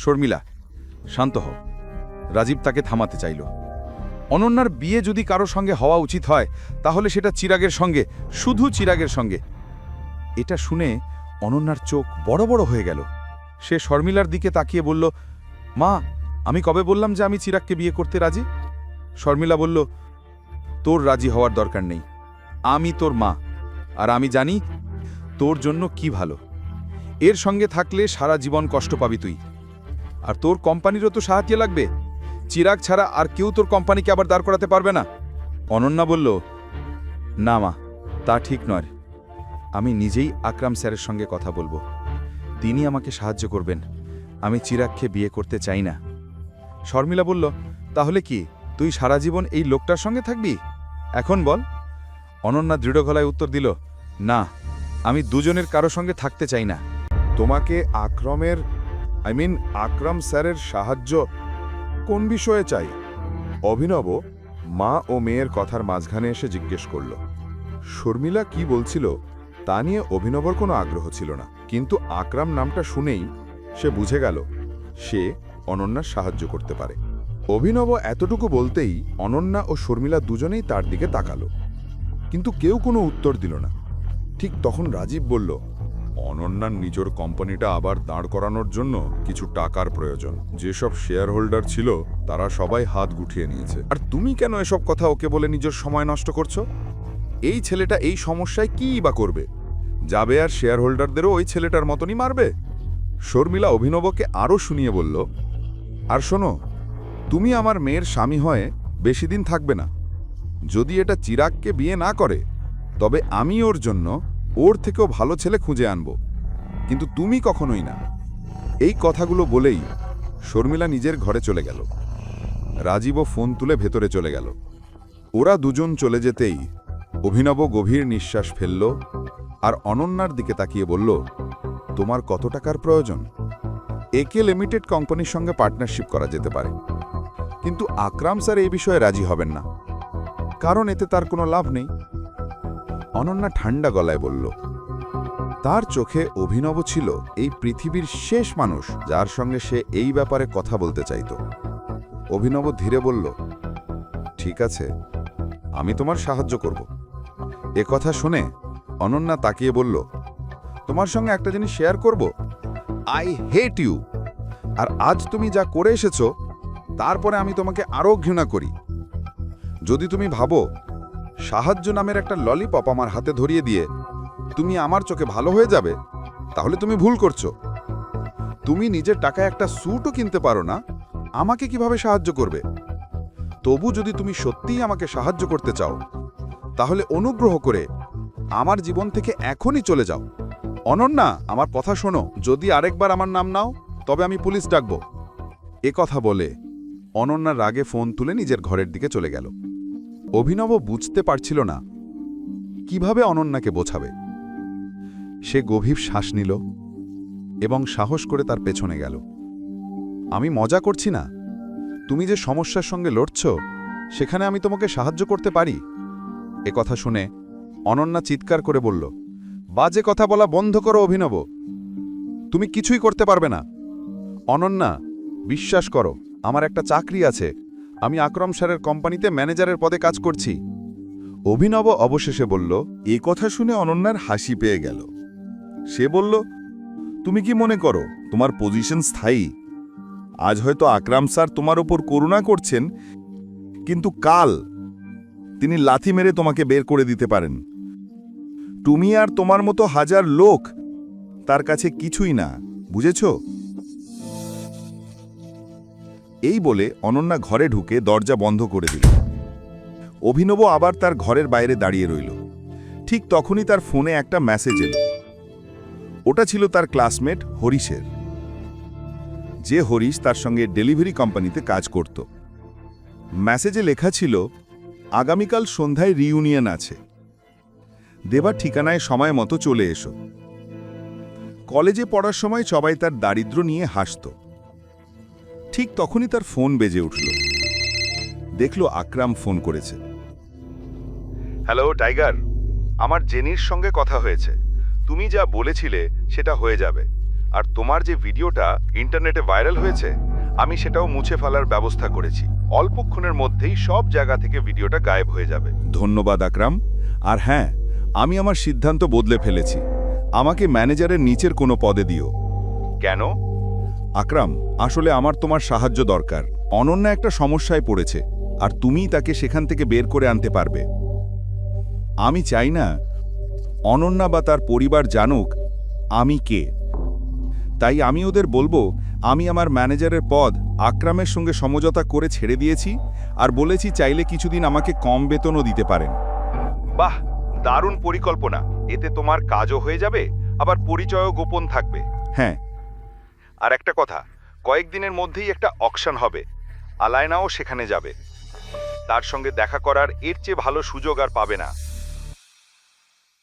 শর্মিলা, শান্ত হও। রাজীব তাকে থামাতে চাইল। অনন্যার বিয়ে যদি কারও সঙ্গে হওয়া উচিত হয়, তাহলে সেটা চিরাগের সঙ্গে, শুধু চিরাগের সঙ্গে। এটা শুনে অনন্যার চোখ বড় বড় হয়ে গেল। সে শর্মিলার দিকে তাকিয়ে বলল, মা, আমি কবে বললাম যে আমি চিরাগকে বিয়ে করতে রাজি? শর্মিলা বলল, তোর রাজি হওয়ার দরকার নেই। আমি তোর মা, আর আমি জানি তোর জন্য কি ভালো। এর সঙ্গে থাকলে সারা জীবন কষ্ট পাবি তুই। আর তোর কোম্পানিরও তো সাহায্য লাগবে। চিরাগ ছাড়া আর কেউ তোর কোম্পানিকে আবার দাঁড় করাতে পারবে না। অনন্যা বলল, না মা, তা ঠিক নয়। আমি নিজেই আকরাম স্যারের সঙ্গে কথা বলব। তিনি আমাকে সাহায্য করবেন। আমি চিরাগকে বিয়ে করতে চাই না। শর্মিলা বলল, তাহলে কি, তুই সারা জীবন এই লোকটার সঙ্গে থাকবি? এখন বল। অনন্যা দৃঢ় গলায় উত্তর দিল, না, আমি দুজনের কারও সঙ্গে থাকতে চাই না। তোমাকে আক্রমের আই মিন আকরাম স্যারের সাহায্য কোন বিষয়ে চাই? অভিনব মা ও মেয়ের কথার মাঝখানে এসে জিজ্ঞেস করল, শর্মিলা কি বলছিল? তা নিয়ে অভিনবর কোনো আগ্রহ ছিল না। কিন্তু আকরাম নামটা শুনেই সে বুঝে গেল, সে অনন্যার সাহায্য করতে পারে। অভিনব এতটুকু বলতেই অনন্যা ও শর্মিলা দুজনেই তার দিকে তাকালো। কিন্তু কেউ কোনো উত্তর দিল না। ঠিক তখন রাজীব বলল অনন্যার নিজের কোম্পানিটা আবার দাঁড় করানোর জন্য কিছু টাকার প্রয়োজন। যেসব শেয়ার হোল্ডার ছিল, তারা সবাই হাত গুটিয়ে নিয়েছে। আর তুমি কেন এসব কথা ওকে বলে নিজের সময় নষ্ট করছ? এই ছেলেটা এই সমস্যায় কী বা করবে? যাবে আর শেয়ার হোল্ডারদেরও ওই ছেলেটার মতনই মারবে? শর্মিলা অভিনবকে আরও শুনিয়ে বলল, আর শোনো, তুমি আমার মেয়ের স্বামী হয়ে বেশি দিন থাকবে না। যদি এটা চিরাগকে বিয়ে না করে, তবে আমি ওর জন্য ওর থেকেও ভালো ছেলে খুঁজে আনব। কিন্তু তুমি কখনোই না। এই কথাগুলো বলেই শর্মিলা নিজের ঘরে চলে গেল। রাজীবও ফোন তুলে ভেতরে চলে গেল। ওরা দুজন চলে যেতেই অভিনব গভীর নিঃশ্বাস ফেলল আর অনন্যার দিকে তাকিয়ে বলল, তোমার কত টাকার প্রয়োজন? একে লিমিটেড কোম্পানির সঙ্গে পার্টনারশিপ করা যেতে পারে। কিন্তু আকরাম স্যার এই বিষয়ে রাজি হবেন না। কারণ এতে তার কোনো লাভ নেই। অনন্যা ঠান্ডা গলায় বলল, তার চোখে অভিনব ছিল এই পৃথিবীর শেষ মানুষ যার সঙ্গে সে এই ব্যাপারে কথা বলতে চাইত। অভিনব ধীরে বলল, ঠিক আছে, আমি তোমার সাহায্য করব। এ কথা শুনে অনন্যা তাকিয়ে বলল, তোমার সঙ্গে একটা জিনিস শেয়ার করব? আই হেট ইউ আর আজ তুমি যা করে এসেছ, তারপরে আমি তোমাকে আরও ঘৃণা করি। যদি তুমি ভাবো সাহায্য নামের একটা ললিপপ আমার হাতে ধরিয়ে দিয়ে, তুমি আমার চোখে ভালো হয়ে যাবে, তাহলে তুমি ভুল করছ। তুমি নিজের টাকায় একটা স্যুটও কিনতে পারো না, আমাকে কীভাবে সাহায্য করবে? তবু যদি তুমি সত্যিই আমাকে সাহায্য করতে চাও, তাহলে অনুগ্রহ করে আমার জীবন থেকে এখনই চলে যাও। অনন্যা, আমার কথা শোনো, যদি আরেকবার আমার নাম নাও, তবে আমি পুলিশ ডাকব। এ কথা বলে অনন্যা রাগে ফোন তুলে নিজের ঘরের দিকে চলে গেল। অভিনব বুঝতে পারছিল না। কীভাবে অনন্যাকে বোঝাবে? সে গভীর শ্বাস নিল এবং সাহস করে তার পেছনে গেল। আমি মজা করছি না। তুমি যে সমস্যার সঙ্গে লড়ছ, সেখানে আমি তোমাকে সাহায্য করতে পারি? এ কথা শুনে অনন্যা চিৎকার করে বলল, বাজে কথা বলা বন্ধ করো অভিনব। তুমি কিছুই করতে পারবে না। অনন্যা, বিশ্বাস করো, আমার একটা চাকরি আছে। আমি আকরম স্যারের কোম্পানিতে ম্যানেজারের পদে কাজ করছি। অভিনব অবশেষে বলল, এ কথা শুনে অনন্যার হাসি পেয়ে গেল। সে বলল, তুমি কি মনে করো, তোমার পজিশন স্থায়ী? আজ হয়তো আকরাম স্যার তোমার ওপর করুণা করছেন, কিন্তু কাল তিনি লাথি মেরে তোমাকে বের করে দিতে পারেন। তুমি আর তোমার মতো হাজার লোক তার কাছে কিছুই না, বুঝেছ? এই বলে অনন্যা ঘরে ঢুকে দরজা বন্ধ করে দিল। অভিনব আবার তার ঘরের বাইরে দাঁড়িয়ে রইল। ঠিক তখনই তার ফোনে একটা মেসেজ এলো। ওটা ছিল তার ক্লাসমেট হরিশের। যে হরিশ তার সঙ্গে ডেলিভারি কোম্পানিতে কাজ করত। মেসেজে লেখা ছিল, আগামীকাল সন্ধ্যায় রিউনিয়ন আছে। দেবার ঠিকানায় সময় মতো চলে এসো। কলেজে পড়ার সময় সবাই তার দারিদ্র নিয়ে হাসত। ঠিক তখনই তার ফোন বেজে উঠল। দেখল আকরাম ফোন করেছে। Hello tiger. আমার জেনির সঙ্গে কথা হয়েছে। তুমি যা বলেছিলে সেটা হয়ে যাবে। আর তোমার যে ভিডিওটা ইন্টারনেটে ভাইরাল হয়েছে আমি সেটাও মুছে ফেলার ব্যবস্থা করেছি। অল্পক্ষণের মধ্যেই সব জায়গা থেকে ভিডিওটা গায়েব হয়ে যাবে। ধন্যবাদ আকরাম। আর হ্যাঁ আমি আমার সিদ্ধান্ত বদলে ফেলেছি। আমাকে ম্যানেজারের নিচের কোনো পদে দিও। কেন? আকরাম, আসলে আমার তোমার সাহায্য দরকার। অনন্যা একটা সমস্যায় পড়েছে, আর তুমিই তাকে সেখান থেকে বের করে আনতে পারবে। আমি চাই না, অনন্যা বা তার পরিবার জানুক, আমি কে। তাই আমি ওদের বলব, আমি আমার ম্যানেজারের পদ আকরামের সঙ্গে সমঝোতা করে ছেড়ে দিয়েছি, আর বলেছি চাইলে কিছুদিন আমাকে কম বেতনও দিতে পারেন। বাহ, দারুণ পরিকল্পনা। এতে তোমার কাজও হয়ে যাবে, আবার পরিচয়ও গোপন থাকবে। হ্যাঁ আর একটা কথা, কয়েকদিনের মধ্যেই একটা অকশন হবে। আলায়নাও সেখানে যাবে। তার সঙ্গে দেখা করার এর চেয়ে ভালো সুযোগ আর পাবে না।